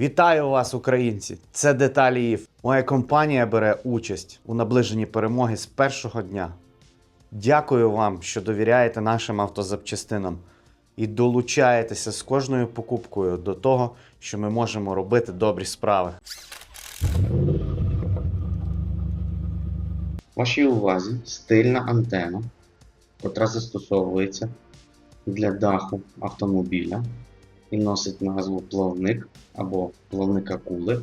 Вітаю вас, українці! Це деталі ІФ. Моя компанія бере участь у наближенні перемоги з першого дня. Дякую вам, що довіряєте нашим автозапчастинам і долучаєтеся з кожною покупкою до того, що ми можемо робити добрі справи. Вашій увазі стильна антена, котра застосовується для даху автомобіля і носить назву плавник або плавника кули.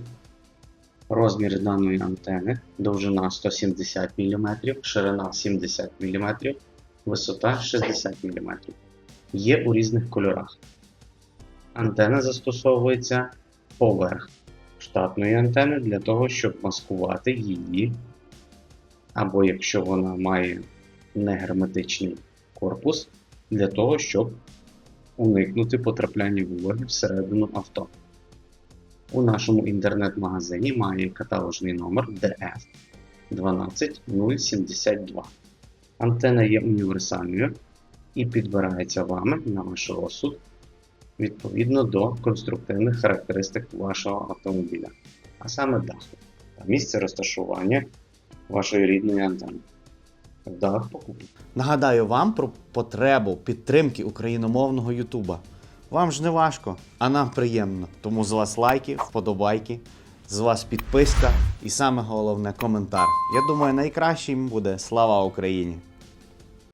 Розмір даної антени довжина 170 мм, ширина 70 мм, висота 60 мм. Є у різних кольорах. Антена застосовується поверх штатної антени для того, щоб маскувати її або якщо вона має негерметичний корпус, для того, щоб уникнути потрапляння вологи всередину авто. У нашому інтернет-магазині має каталожний номер DF 12072. Антена є універсальною і підбирається вами на ваш розсуд відповідно до конструктивних характеристик вашого автомобіля, а саме даху та місце розташування вашої рідної антени. Покупок. Нагадаю вам про потребу підтримки україномовного Ютуба. Вам ж не важко, а нам приємно. Тому з вас лайки, вподобайки, з вас підписка і саме головне коментар. Я думаю, найкращим буде слава Україні!